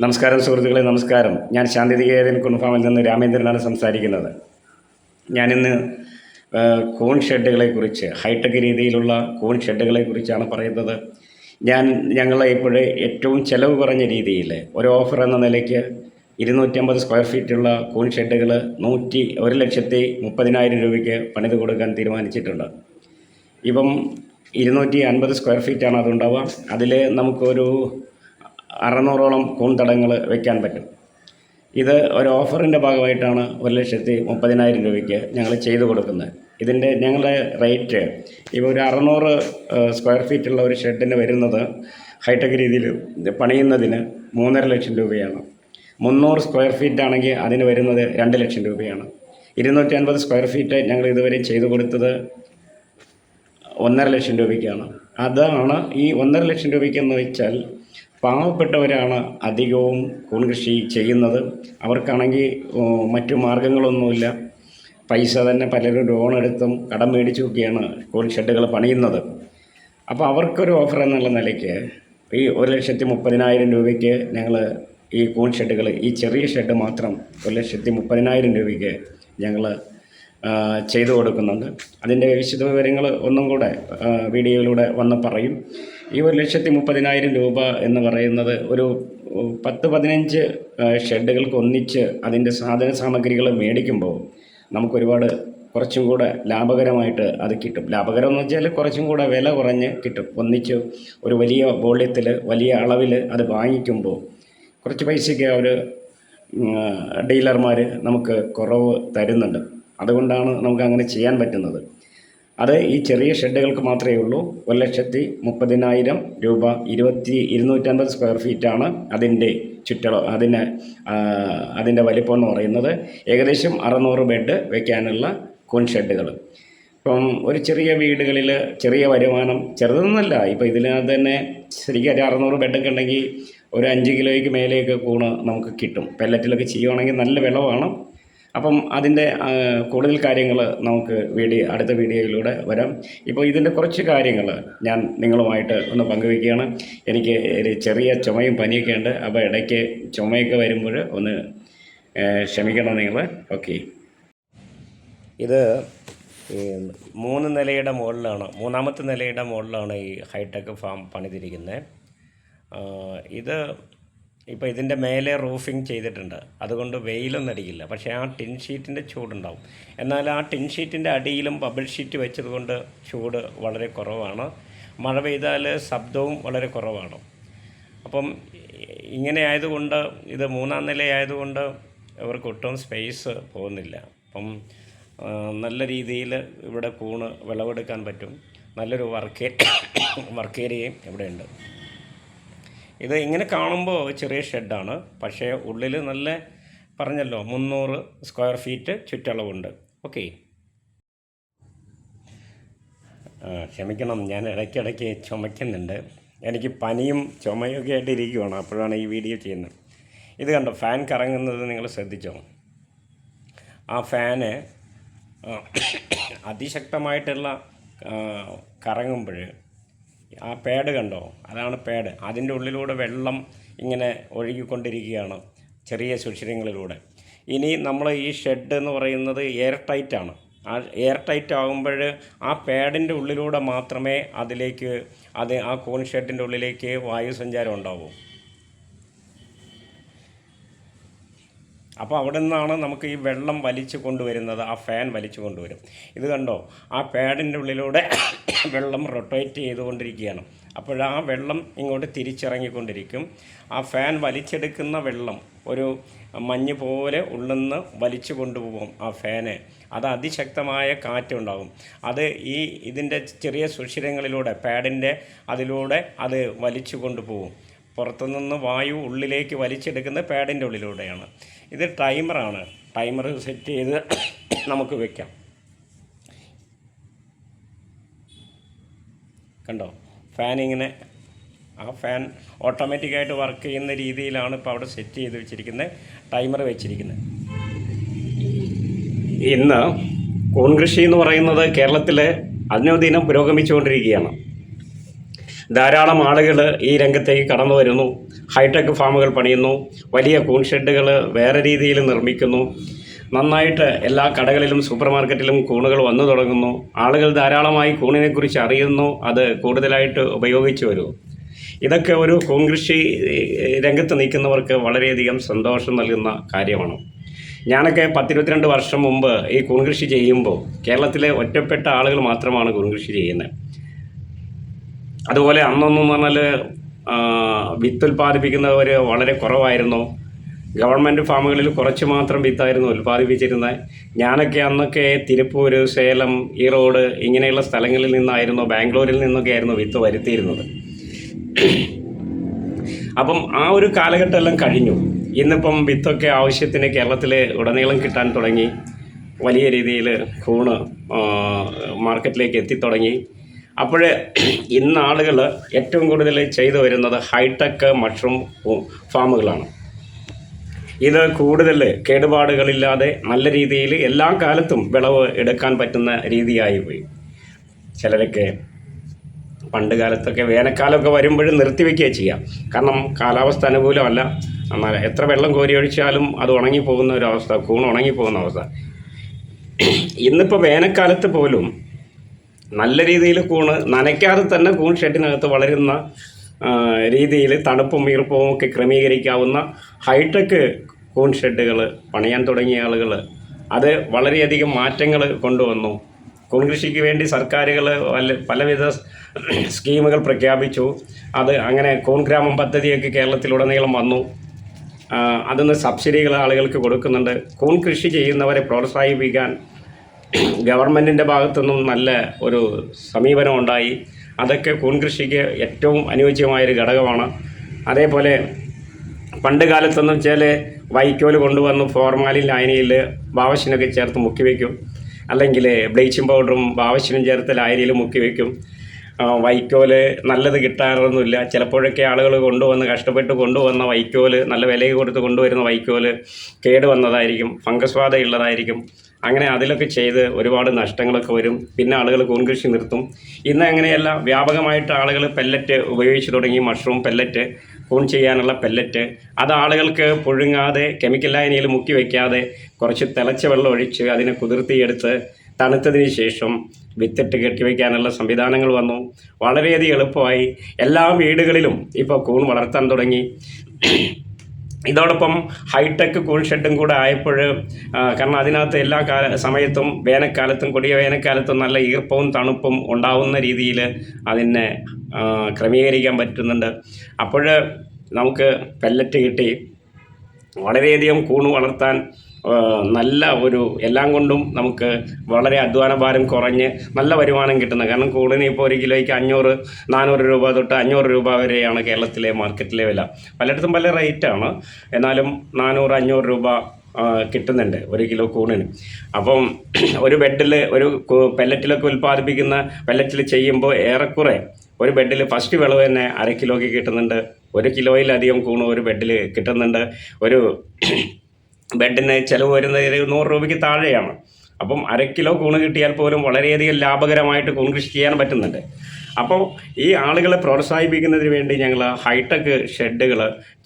നമസ്കാരം സുഹൃത്തുക്കളെ നമസ്കാരം. ഞാൻ ശാന്തിനികേതൻ കുൺഫാമിൽ നിന്ന് രാമേന്ദ്രനാണ് സംസാരിക്കുന്നത്. ഞാനിന്ന് കൂൺ ഷെഡുകളെ കുറിച്ച് ഹൈടെക് രീതിയിലുള്ള കൂൺ ഷെഡുകളെ കുറിച്ചാണ് പറയുന്നത്. ഞാൻ ഞങ്ങളെ ഇപ്പോഴേ ഏറ്റവും ചിലവ് കുറഞ്ഞ രീതിയിൽ ഒരു ഓഫർ എന്ന നിലയ്ക്ക് ഇരുന്നൂറ്റമ്പത് സ്ക്വയർ ഫീറ്റുള്ള കൂൺ ഷെഡുകൾ നൂറ്റി ഒരു ലക്ഷത്തി മുപ്പതിനായിരം രൂപയ്ക്ക് പണിത് കൊടുക്കാൻ തീരുമാനിച്ചിട്ടുണ്ട്. ഇപ്പം ഇരുന്നൂറ്റി അൻപത് സ്ക്വയർ ഫീറ്റാണ് അതുണ്ടാവുക. അതിൽ നമുക്കൊരു അറുന്നൂറോളം കൂന്തടങ്ങൾ വയ്ക്കാൻ പറ്റും. ഇത് ഒരു ഓഫറിന്റെ ഭാഗമായിട്ടാണ് ഒരു ലക്ഷത്തി മുപ്പതിനായിരം രൂപയ്ക്ക് ഞങ്ങൾ ചെയ്തു കൊടുക്കുന്നത്. ഇതിന്റെ ഞങ്ങളുടെ റേറ്റ് ഇപ്പോൾ ഒരു അറുന്നൂറ് സ്ക്വയർ ഫീറ്റുള്ള ഒരു ഷെഡിന് വരുന്നത് ഹൈടെക് രീതിയിൽ പണിയുന്നതിന് മൂന്നര ലക്ഷം രൂപയാണ്. മുന്നൂറ് സ്ക്വയർ ഫീറ്റ് ആണെങ്കിൽ അതിന് വരുന്നത് രണ്ട് ലക്ഷം രൂപയാണ്. ഇരുന്നൂറ്റി അൻപത് സ്ക്വയർ ഫീറ്റ് ഞങ്ങൾ ഇതുവരെ ചെയ്തു കൊടുത്തത് ഒന്നര ലക്ഷം രൂപയ്ക്കാണ്. അതാണ് ഈ ഒന്നര ലക്ഷം രൂപയ്ക്കെന്ന് വെച്ചാൽ പാവപ്പെട്ടവരാണ് അധികവും കൂൺകൃഷി ചെയ്യുന്നത്. അവർക്കാണെങ്കിൽ മറ്റു മാർഗങ്ങളൊന്നുമില്ല. പൈസ തന്നെ പലരും ലോൺ എടുത്തും കടം മേടിച്ചുമൊക്കെയാണ് കൂൺ ഷെഡുകൾ പണിയുന്നത്. അപ്പോൾ അവർക്കൊരു ഓഫർ എന്നുള്ള നിലയ്ക്ക് ഈ ഒരു ലക്ഷത്തി മുപ്പതിനായിരം രൂപയ്ക്ക് ഞങ്ങൾ ഈ കൂൺ ഷെഡുകൾ ഈ ചെറിയ ഷെഡ് മാത്രം ഒരു ലക്ഷത്തി മുപ്പതിനായിരം രൂപയ്ക്ക് ഞങ്ങൾ ചെയ്തു കൊടുക്കുന്നുണ്ട്. അതിന്റെ വിശദ വിവരങ്ങൾ ഒന്നും കൂടെ വീഡിയോയിലൂടെ വന്ന് പറയും. ഈ ഒരു ലക്ഷത്തി മുപ്പതിനായിരം രൂപ എന്ന് പറയുന്നത് ഒരു പത്ത് പതിനഞ്ച് ഷെഡുകൾക്ക് ഒന്നിച്ച് അതിന്റെ സാധന സാമഗ്രികൾ മേടിക്കുമ്പോൾ നമുക്കൊരുപാട് കുറച്ചും കൂടെ ലാഭകരമായിട്ട് അത് കിട്ടും. ലാഭകരം എന്ന് വെച്ചാൽ കുറച്ചും കൂടെ വില കുറഞ്ഞ് കിട്ടും. ഒന്നിച്ച് ഒരു വലിയ വോള്യത്തിൽ വലിയ അളവിൽ അത് വാങ്ങിക്കുമ്പോൾ കുറച്ച് പൈസയ്ക്ക് അവർ ഡീലർമാർ നമുക്ക് കുറവ് തരുന്നുണ്ട്. അതുകൊണ്ടാണ് നമുക്ക് അങ്ങനെ ചെയ്യാൻ പറ്റുന്നത്. അത് ഈ ചെറിയ ഷെഡുകൾക്ക് മാത്രമേ ഉള്ളൂ. ഒരു ലക്ഷത്തി മുപ്പതിനായിരം രൂപ ഇരുപത്തി ഇരുന്നൂറ്റമ്പത് സ്ക്വയർ ഫീറ്റാണ് അതിന്റെ ചുറ്റള അതിന് അതിന്റെ വലിപ്പം എന്ന് പറയുന്നത്. ഏകദേശം അറുന്നൂറ് ബെഡ് വയ്ക്കാനുള്ള കൂൺ ഷെഡുകൾ. ഇപ്പം ഒരു ചെറിയ വീടുകളിൽ ചെറിയ വരുമാനം ചെറുതൊന്നുമല്ല ഇപ്പോൾ ഇതിനകത്ത് തന്നെ ശരിക്കും ഒരു അറുന്നൂറ് ബെഡൊക്കെ ഉണ്ടെങ്കിൽ ഒരു അഞ്ച് കിലോയ്ക്ക് മേലെയൊക്കെ കൂണ് നമുക്ക് കിട്ടും. പെല്ലറ്റിലൊക്കെ ചെയ്യുവാണെങ്കിൽ നല്ല വിളവാണ്. അപ്പം അതിന്റെ കൂടുതൽ കാര്യങ്ങൾ നമുക്ക് വീഡിയോ അടുത്ത വീഡിയോയിലൂടെ വരാം. ഇപ്പോൾ ഇതിന്റെ കുറച്ച് കാര്യങ്ങൾ ഞാൻ നിങ്ങളുമായിട്ട് ഒന്ന് പങ്കുവയ്ക്കുകയാണ്. എനിക്ക് ഒരു ചെറിയ ചുമയും പനിയൊക്കെ ഉണ്ട്. അപ്പോൾ ഇടയ്ക്ക് ചുമയൊക്കെ വരുമ്പോൾ ഒന്ന് ക്ഷമിക്കണം നിങ്ങൾ. ഓക്കെ. ഇത് മൂന്ന് നിലയുടെ മുകളിലാണ് മൂന്നാമത്തെ നിലയുടെ മുകളിലാണ് ഈ ഹൈടെക് ഫാം പണിതിരിക്കുന്നത്. ഇത് ഇപ്പോൾ ഇതിന്റെ മേലെ റൂഫിംഗ് ചെയ്തിട്ടുണ്ട്. അതുകൊണ്ട് വെയിലൊന്നും അടിക്കില്ല. പക്ഷേ ആ ടിൻ ഷീറ്റിന്റെ ചൂടുണ്ടാവും. എന്നാൽ ആ ടിൻ ഷീറ്റിന്റെ അടിയിലും ബബിൾ ഷീറ്റ് വെച്ചതുകൊണ്ട് ചൂട് വളരെ കുറവാണ്. മഴ പെയ്താൽ ശബ്ദവും വളരെ കുറവാണ്. അപ്പം ഇങ്ങനെ ആയതുകൊണ്ട് ഇത് മൂന്നാം നിലയായതുകൊണ്ട് ഇവർക്ക് ഒട്ടും സ്പേസ് പോകുന്നില്ല. അപ്പം നല്ല രീതിയിൽ ഇവിടെ കൂണ് വിളവെടുക്കാൻ പറ്റും. നല്ലൊരു വർക്ക് വർക്ക് ഏരിയയും ഇവിടെയുണ്ട്. ഇത് ഇങ്ങനെ കാണുമ്പോൾ ചെറിയ ഷെഡാണ്. പക്ഷേ ഉള്ളിൽ നല്ല പറഞ്ഞല്ലോ മുന്നൂറ് സ്ക്വയർ ഫീറ്റ് ചുറ്റളവുണ്ട്. ഓക്കെ. ക്ഷമിക്കണം ഞാൻ ഇടയ്ക്കിടയ്ക്ക് ചുമയ്ക്കുന്നുണ്ട്. എനിക്ക് പനിയും ചുമയൊക്കെ ആയിട്ട് ഇരിക്കുവാണ് അപ്പോഴാണ് ഈ വീഡിയോ ചെയ്യുന്നത്. ഇത് കണ്ടോ ഫാൻ കറങ്ങുന്നത് നിങ്ങൾ ശ്രദ്ധിച്ചോ? ആ ഫാന് അതിശക്തമായിട്ടുള്ള കറങ്ങുമ്പോൾ ആ പാഡ് കണ്ടോ? അതാണ് പാഡ് അതിന്റെ ഉള്ളിലൂടെ വെള്ളം ഇങ്ങനെ ഒഴുകിക്കൊണ്ടിരിക്കുകയാണ് ചെറിയ സുഷിരങ്ങളിലൂടെ. ഇനി നമ്മൾ ഈ ഷെഡ് എന്ന് പറയുന്നത് എയർ ടൈറ്റാണ് ആ എയർ ടൈറ്റ് ആകുമ്പോൾ ആ പാഡിന്റെ ഉള്ളിലൂടെ മാത്രമേ അതിലേക്ക് അത് ആ കോൺ ഷെഡിന്റെ ഉള്ളിലേക്ക് വായു സഞ്ചാരം ഉണ്ടാവൂ. അപ്പോൾ അവിടെ നിന്നാണ് നമുക്ക് ഈ വെള്ളം വലിച്ചു കൊണ്ടുവരുന്നത് ആ ഫാൻ വലിച്ചു കൊണ്ടുവരും. ഇത് കണ്ടോ? ആ പാഡിന്റെ ഉള്ളിലൂടെ വെള്ളം റൊട്ടേറ്റ് ചെയ്തുകൊണ്ടിരിക്കുകയാണ്. അപ്പോൾ ആ വെള്ളം ഇങ്ങോട്ട് തിരിച്ചിറങ്ങിക്കൊണ്ടിരിക്കും. ആ ഫാൻ വലിച്ചെടുക്കുന്ന വെള്ളം ഒരു മഞ്ഞ് പോലെ ഉള്ളുന്ന് വലിച്ചു കൊണ്ടുപോകും ആ ഫാന് അത് അതിശക്തമായ കാറ്റുണ്ടാകും. അത് ഈ ഇതിന്റെ ചെറിയ സുഷിരങ്ങളിലൂടെ പാഡിന്റെ അതിലൂടെ അത് വലിച്ചു കൊണ്ടുപോകും. പുറത്തുനിന്ന് വായു ഉള്ളിലേക്ക് വലിച്ചെടുക്കുന്ന പാഡിന്റെ ഉള്ളിലൂടെയാണ്. ഇത് ടൈമറാണ്. ടൈമർ സെറ്റ് ചെയ്ത് നമുക്ക് വെക്കാം. കണ്ടോ? ഫാൻ ഇങ്ങനെ ആ ഫാൻ ഓട്ടോമാറ്റിക്കായിട്ട് വർക്ക് ചെയ്യുന്ന രീതിയിലാണ് ഇപ്പോൾ അവിടെ സെറ്റ് ചെയ്ത് വെച്ചിരിക്കുന്നത്. ടൈമർ വെച്ചിരിക്കുന്നത്. ഇന്ന് കോൺ കൃഷി എന്ന് പറയുന്നത് കേരളത്തിൽ അനുദിനം പുരോഗമിച്ചുകൊണ്ടിരിക്കുകയാണ്. ധാരാളം ആളുകൾ ഈ രംഗത്തേക്ക് കടന്നു വരുന്നു. ഹൈടെക് ഫാമുകൾ പണിയുന്നു. വലിയ കൂൺ ഷെഡുകൾ വേറെ രീതിയിൽ നിർമ്മിക്കുന്നു. നന്നായിട്ട് എല്ലാ കടകളിലും സൂപ്പർ മാർക്കറ്റിലും കൂണുകൾ വന്നു തുടങ്ങുന്നു. ആളുകൾ ധാരാളമായി കൂണിനെക്കുറിച്ച് അറിയുന്നു. അത് കൂടുതലായിട്ട് ഉപയോഗിച്ചു വരുന്നു ഇതൊക്കെ ഒരു കൂൺ കൃഷി ഏഹ്, രംഗത്ത് നിൽക്കുന്നവർക്ക് വളരെയധികം സന്തോഷം നൽകുന്ന കാര്യമാണ്. ഞാനൊക്കെ പത്തിരുപത്തിരണ്ട് വർഷം മുമ്പ് ഈ കൂൺ കൃഷി ചെയ്യുമ്പോൾ കേരളത്തിലെ ഒറ്റപ്പെട്ട ആളുകൾ മാത്രമാണ് കൂൺ കൃഷി ചെയ്യുന്നത്. അതുപോലെ അന്നൊന്നും പറഞ്ഞാൽ വിത്ത് ഉൽപ്പാദിപ്പിക്കുന്നവർ വളരെ കുറവായിരുന്നു. ഗവൺമെന്റ് ഫാമുകളിൽ കുറച്ച് മാത്രം വിത്തായിരുന്നു ഉൽപ്പാദിപ്പിച്ചിരുന്നത്. ഞാനൊക്കെ അന്നൊക്കെ തിരുപ്പൂർ സേലം ഈറോഡ് ഇങ്ങനെയുള്ള സ്ഥലങ്ങളിൽ നിന്നായിരുന്നു ബാംഗ്ലൂരിൽ നിന്നൊക്കെ ആയിരുന്നു വിത്ത് വരുത്തിയിരുന്നത്. അപ്പം ആ ഒരു കാലഘട്ടമെല്ലാം കഴിഞ്ഞു. ഇന്നിപ്പം വിത്തൊക്കെ ആവശ്യത്തിന് കേരളത്തിൽ ഉടനീളം കിട്ടാൻ തുടങ്ങി. വലിയ രീതിയിൽ കൂണ് മാർക്കറ്റിലേക്ക് എത്തിത്തുടങ്ങി അപ്പോൾ ഇന്ന് ആളുകൾ ഏറ്റവും കൂടുതൽ ചെയ്തു വരുന്നത് ഹൈടെക് മഷ്റൂം ഫാമുകളാണ്. ഇത് കൂടുതൽ കേടുപാടുകളില്ലാതെ നല്ല രീതിയിൽ എല്ലാ കാലത്തും വിളവ് എടുക്കാൻ പറ്റുന്ന രീതിയായി പോയി. ചിലരൊക്കെ പണ്ട് കാലത്തൊക്കെ വേനൽക്കാലമൊക്കെ വരുമ്പോഴും നിർത്തിവെക്കുക ചെയ്യാം. കാരണം കാലാവസ്ഥ അനുകൂലമല്ല. എന്നാൽ എത്ര വെള്ളം കോരി ഒഴിച്ചാലും അത് ഉണങ്ങിപ്പോകുന്ന ഒരവസ്ഥ കൂൺ ഉണങ്ങിപ്പോകുന്ന അവസ്ഥ. ഇന്നിപ്പോൾ വേനൽക്കാലത്ത് പോലും നല്ല രീതിയിൽ കൂണ് നനയ്ക്കാതെ തന്നെ കൂൺ ഷെഡിനകത്ത് വളരുന്ന രീതിയിൽ തണുപ്പും ഈർപ്പവും ഒക്കെ ക്രമീകരിക്കാവുന്ന ഹൈടെക് കൂൺ ഷെഡുകൾ പണിയാൻ തുടങ്ങിയ ആളുകൾ അത് വളരെയധികം മാറ്റങ്ങൾ കൊണ്ടുവന്നു. കൂൺ കൃഷിക്ക് വേണ്ടി സർക്കാരുകൾ പലവിധ സ്കീമുകൾ പ്രഖ്യാപിച്ചു. അത് അങ്ങനെ കൂൺ ഗ്രാമം പദ്ധതിയൊക്കെ കേരളത്തിലുടനീളം വന്നു. അതിന് സബ്സിഡികൾ ആളുകൾക്ക് കൊടുക്കുന്നുണ്ട്. കൂൺ കൃഷി ചെയ്യുന്നവരെ പ്രോത്സാഹിപ്പിക്കാൻ ഗവൺമെന്റിന്റെ ഭാഗത്തുനിന്നും നല്ല ഒരു സമീപനം ഉണ്ടായി അതൊക്കെ കൂൺകൃഷിക്ക് ഏറ്റവും അനുയോജ്യമായൊരു ഘടകമാണ്. അതേപോലെ പണ്ട് കാലത്തൊന്നും വെച്ചാൽ വൈക്കോൽ കൊണ്ടുവന്ന് ഫോർമാലിൻ ലായനിയിൽ ബാവശ്യനൊക്കെ ചേർത്ത് മുക്കി വയ്ക്കും അല്ലെങ്കിൽ ബ്ലീച്ചിങ് പൗഡറും ബാവശ്യനും ചേർത്ത് ലായനിയിൽ മുക്കി വയ്ക്കും വൈക്കോൽ നല്ലത് കിട്ടാറൊന്നുമില്ല. ചിലപ്പോഴൊക്കെ ആളുകൾ കൊണ്ടുവന്ന് കഷ്ടപ്പെട്ട് കൊണ്ടുവന്ന വൈക്കോൽ നല്ല വിലയ്ക്ക് കൊടുത്ത് കൊണ്ടുവരുന്ന വൈക്കോൽ കേട് വന്നതായിരിക്കും ഫംഗസ് ബാധ ഉള്ളതായിരിക്കും അങ്ങനെ അതിലൊക്കെ ചെയ്ത് ഒരുപാട് നഷ്ടങ്ങളൊക്കെ വരും. പിന്നെ ആളുകൾ കൂൺകൃഷി നിർത്തും. ഇന്ന് അങ്ങനെയല്ല വ്യാപകമായിട്ട് ആളുകൾ പെല്ലറ്റ് ഉപയോഗിച്ച് തുടങ്ങി മഷ്റൂം പെല്ലറ്റ് കോൺ ചെയ്യാനുള്ള പെല്ലറ്റ് അത് ആളുകൾക്ക് പുഴുങ്ങാതെ കെമിക്കൽ ലായനിയിൽ മുക്കി വയ്ക്കാതെ കുറച്ച് തിളച്ച വെള്ളം ഒഴിച്ച് അതിനെ കുതിർത്തിയെടുത്ത് തണുത്തതിന് ശേഷം വിത്തിട്ട് കെട്ടിവെക്കാനുള്ള സംവിധാനങ്ങൾ വന്നു. വളരെയധികം എളുപ്പമായി. എല്ലാ വീടുകളിലും ഇപ്പോൾ കൂൺ വളർത്താൻ തുടങ്ങി. ഇതോടൊപ്പം ഹൈടെക് കൂൾ ഷെഡും കൂടെ ആയപ്പോൾ കാരണം അതിനകത്ത് എല്ലാ കാല സമയത്തും വേനൽക്കാലത്തും കൊടിയ വേനൽക്കാലത്തും നല്ല ഈർപ്പവും തണുപ്പും ഉണ്ടാവുന്ന രീതിയിൽ അതിനെ ക്രമീകരിക്കാൻ പറ്റുന്നുണ്ട്. അപ്പോൾ നമുക്ക് പെല്ലറ്റ് കിട്ടി. വളരെയധികം കൂണ് വളർത്താൻ നല്ല ഒരു എല്ലാം കൊണ്ടും നമുക്ക് വളരെ അധ്വാന ഭാരം കുറഞ്ഞ് നല്ല വരുമാനം കിട്ടുന്നത് കാരണം കൂടുതലും ഇപ്പോൾ ഒരു കിലോയ്ക്ക് അഞ്ഞൂറ് നാനൂറ് രൂപ തൊട്ട് അഞ്ഞൂറ് രൂപ വരെയാണ് കേരളത്തിലെ മാർക്കറ്റിലെ വില. പലയിടത്തും പല റേറ്റാണ് എന്നാലും നാനൂറ് അഞ്ഞൂറ് രൂപ കിട്ടുന്നുണ്ട് ഒരു കിലോ കൂണിന്. അപ്പം ഒരു ബെഡിൽ ഒരു പെല്ലറ്റിലൊക്കെ ഉൽപ്പാദിപ്പിക്കുന്ന പെല്ലറ്റിൽ ചെയ്യുമ്പോൾ ഏറെക്കുറെ ഒരു ബെഡിൽ ഫസ്റ്റ് വിളവ് തന്നെ അര കിലോയ്ക്ക് കിട്ടുന്നുണ്ട്. ഒരു കിലോയിലധികം കൂണ് ഒരു ബെഡിൽ കിട്ടുന്നുണ്ട്. ഒരു ബെഡിന് ചിലവ് വരുന്നത് ഒരു നൂറ് രൂപയ്ക്ക് താഴെയാണ്. അപ്പം അര കിലോ കൂണ് കിട്ടിയാൽ പോലും വളരെയധികം ലാഭകരമായിട്ട് കൂൺ കൃഷി ചെയ്യാൻ പറ്റുന്നുണ്ട്. അപ്പോൾ ഈ ആളുകളെ പ്രോത്സാഹിപ്പിക്കുന്നതിന് വേണ്ടി ഞങ്ങൾ ഹൈടെക് ഷെഡുകൾ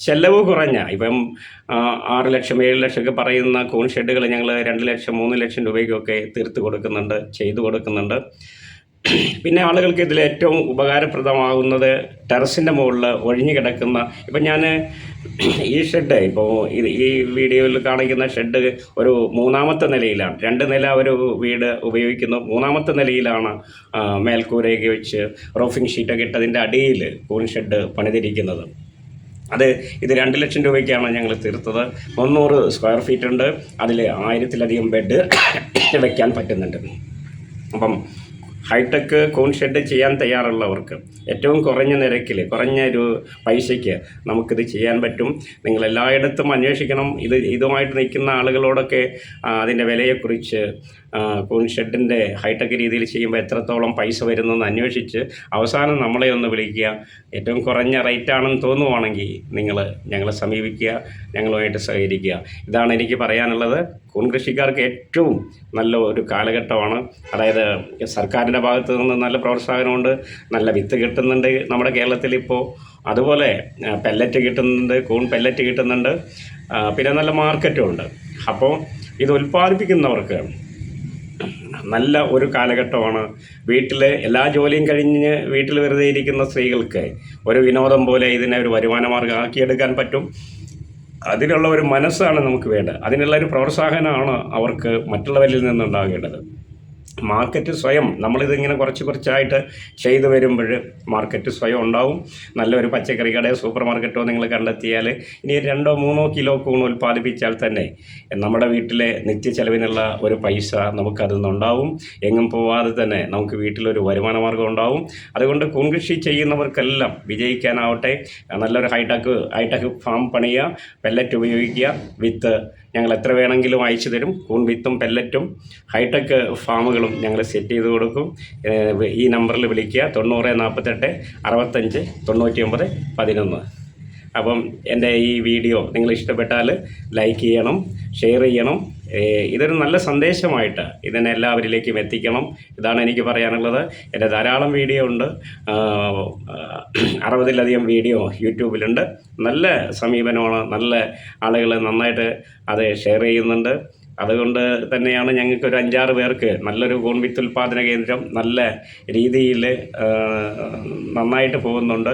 ചെലവ് കുറഞ്ഞ ഇപ്പം ആറ് ലക്ഷം ഏഴ് ലക്ഷം ഒക്കെ പറയുന്ന കൂൺ ഷെഡുകൾ ഞങ്ങൾ രണ്ട് ലക്ഷം മൂന്ന് ലക്ഷം രൂപയ്ക്കൊക്കെ തീർത്ത് കൊടുക്കുന്നുണ്ട് ചെയ്തു കൊടുക്കുന്നുണ്ട്. പിന്നെ ആളുകൾക്ക് ഇതിൽ ഏറ്റവും ഉപകാരപ്രദമാകുന്നത് ടെറസിന്റെ മുകളിൽ ഒഴിഞ്ഞു കിടക്കുന്ന ഇപ്പം ഞാൻ ഈ ഷെഡ് ഇപ്പോൾ ഈ വീഡിയോയിൽ കാണിക്കുന്ന ഷെഡ് ഒരു മൂന്നാമത്തെ നിലയിലാണ്. രണ്ട് നില ഒരു വീട് ഉപയോഗിക്കുന്നു. മൂന്നാമത്തെ നിലയിലാണ് മേൽക്കൂരയൊക്കെ വെച്ച് റോഫിംഗ് ഷീറ്റൊക്കെ ഇട്ടതിന്റെ അടിയിൽ കൂൺ ഷെഡ് പണിതിരിക്കുന്നത്. അത് ഇത് രണ്ട് ലക്ഷം രൂപയ്ക്കാണ് ഞങ്ങൾ തീർത്തത്. മുന്നൂറ് സ്ക്വയർ ഫീറ്റ് ഉണ്ട് അതിൽ ആയിരത്തിലധികം ബെഡ് വയ്ക്കാൻ പറ്റുന്നുണ്ട്. അപ്പം ഹൈടെക് കോൺ ഷെഡ് ചെയ്യാൻ തയ്യാറുള്ളവർക്ക് ഏറ്റവും കുറഞ്ഞ നിരക്കിൽ കുറഞ്ഞ ഒരു പൈസയ്ക്ക് നമുക്കിത് ചെയ്യാൻ പറ്റും. നിങ്ങൾ എല്ലായിടത്തും അന്വേഷിക്കണം. ഇത് ഇതുമായിട്ട് നിൽക്കുന്ന ആളുകളോടൊക്കെ അതിന്റെ വിലയെക്കുറിച്ച് കൂൺ ഷെഡിന്റെ ഹൈടെക് രീതിയിൽ ചെയ്യുമ്പോൾ എത്രത്തോളം പൈസ വരുന്നെന്ന് അന്വേഷിച്ച് അവസാനം നമ്മളെ ഒന്ന് വിളിക്കുക. ഏറ്റവും കുറഞ്ഞ റേറ്റ് ആണെന്ന് തോന്നുവാണെങ്കിൽ നിങ്ങൾ ഞങ്ങളെ സമീപിക്കുക ഞങ്ങളുമായിട്ട് സഹകരിക്കുക. ഇതാണ് എനിക്ക് പറയാനുള്ളത്. കൂൺ കൃഷിക്കാർക്ക് ഏറ്റവും നല്ല ഒരു കാലഘട്ടമാണ്. അതായത് സർക്കാരിന്റെ ഭാഗത്തു നിന്ന് നല്ല പ്രോത്സാഹനമുണ്ട് നല്ല വിത്ത് കിട്ടുന്നുണ്ട് നമ്മുടെ കേരളത്തിൽ ഇപ്പോൾ അതുപോലെ പെല്ലറ്റ് കിട്ടുന്നുണ്ട് കൂൺ പെല്ലറ്റ് കിട്ടുന്നുണ്ട്. പിന്നെ നല്ല മാർക്കറ്റും ഉണ്ട്. അപ്പോൾ ഇത് ഉൽപ്പാദിപ്പിക്കുന്നവർക്ക് നല്ല ഒരു കാലഘട്ടമാണ്. വീട്ടിലെ എല്ലാ ജോലിയും കഴിഞ്ഞ് വീട്ടിൽ വെറുതെ ഇരിക്കുന്ന സ്ത്രീകൾക്ക് ഒരു വിനോദം പോലെ ഇതിനെ ഒരു വരുമാന മാർഗം ആക്കിയെടുക്കാൻ പറ്റും. അതിനുള്ള ഒരു മനസ്സാണ് നമുക്ക് വേണ്ടത്. അതിനുള്ള ഒരു പ്രോത്സാഹനമാണ് അവർക്ക് മറ്റുള്ളവരിൽ നിന്നുണ്ടാകേണ്ടത്. മാർക്കറ്റ് സ്വയം നമ്മളിതിങ്ങനെ കുറച്ച് കുറച്ചായിട്ട് ചെയ്തു വരുമ്പോൾ മാർക്കറ്റ് സ്വയം ഉണ്ടാവും. നല്ലൊരു പച്ചക്കറി കടയോ സൂപ്പർ മാർക്കറ്റോ നിങ്ങൾ കണ്ടെത്തിയാൽ ഇനി രണ്ടോ മൂന്നോ കിലോ കൂൺ ഉൽപ്പാദിപ്പിച്ചാൽ തന്നെ നമ്മുടെ വീട്ടിലെ നിത്യ ചെലവിനുള്ള ഒരു പൈസ നമുക്കതിൽ നിന്നുണ്ടാവും. എങ്ങും പോവാതെ തന്നെ നമുക്ക് വീട്ടിലൊരു വരുമാന മാർഗം ഉണ്ടാവും. അതുകൊണ്ട് കൂൺ കൃഷി ചെയ്യുന്നവർക്കെല്ലാം വിജയിക്കാനാവട്ടെ. നല്ലൊരു ഹൈടെക് ഹൈടെക് ഫാം പണിയുക പെല്ലറ്റ് ഉപയോഗിക്കുക വിത്ത് ഞങ്ങൾ എത്ര വേണമെങ്കിലും അയച്ചു തരും. കൂൺ വിത്തും പെല്ലറ്റും ഹൈടെക് ഫാമുകളും ഞങ്ങൾ സെറ്റ് ചെയ്ത് കൊടുക്കും. ഈ നമ്പറിൽ വിളിക്കുക. തൊണ്ണൂറ് നാൽപ്പത്തെട്ട് അറുപത്തഞ്ച് തൊണ്ണൂറ്റി ഒമ്പത് പതിനൊന്ന്. അപ്പം എന്റെ ഈ വീഡിയോ നിങ്ങൾ ഇഷ്ടപ്പെട്ടാൽ ലൈക്ക് ചെയ്യണം ഷെയർ ചെയ്യണം. ഇതൊരു നല്ല സന്ദേശമായിട്ട് ഇതിനെ എല്ലാവരിലേക്കും എത്തിക്കണം ഇതാണ് എനിക്ക് പറയാനുള്ളത്. എന്റെ ധാരാളം വീഡിയോ ഉണ്ട്. അറുപതിലധികം വീഡിയോ യൂട്യൂബിലുണ്ട്. നല്ല സമീപനമാണ്. നല്ല ആളുകൾ നന്നായിട്ട് അത് ഷെയർ ചെയ്യുന്നുണ്ട്. അതുകൊണ്ട് തന്നെയാണ് ഞങ്ങൾക്ക് ഒരു അഞ്ചാറ് പേർക്ക് നല്ലൊരു കോൺവിത്ത് ഉൽപ്പാദന കേന്ദ്രം നല്ല രീതിയിൽ നന്നായിട്ട് പോകുന്നുണ്ട്.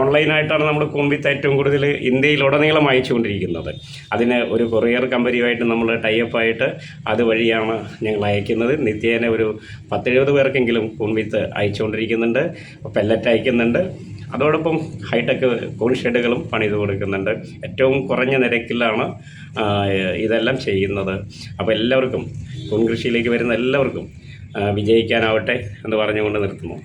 ഓൺലൈനായിട്ടാണ് നമ്മൾ കോൺവിത്ത് ഏറ്റവും കൂടുതൽ ഇന്ത്യയിലുടനീളം അയച്ചുകൊണ്ടിരിക്കുന്നത്. അതിന് ഒരു കൊറിയർ കമ്പനിയുമായിട്ട് നമ്മൾ ടൈപ്പ് ആയിട്ട് അതുവഴിയാണ് ഞങ്ങൾ അയക്കുന്നത്. നിത്യേന ഒരു പത്തെഴുപത് പേർക്കെങ്കിലും കൂൺ വിത്ത് അയച്ചുകൊണ്ടിരിക്കുന്നുണ്ട്. പെല്ലറ്റ് അയക്കുന്നുണ്ട്. അതോടൊപ്പം ഹൈടെക് കൂൺ ഷെഡുകളും പണിത് കൊടുക്കുന്നുണ്ട്. ഏറ്റവും കുറഞ്ഞ നിരക്കിലാണ് ഇതെല്ലാം ചെയ്യുന്നത്. അപ്പോൾ എല്ലാവർക്കും കൂൺ കൃഷിയിലേക്ക് വരുന്ന എല്ലാവർക്കും വിജയിക്കാനാവട്ടെ എന്ന് പറഞ്ഞുകൊണ്ട് നിർത്തുന്നു.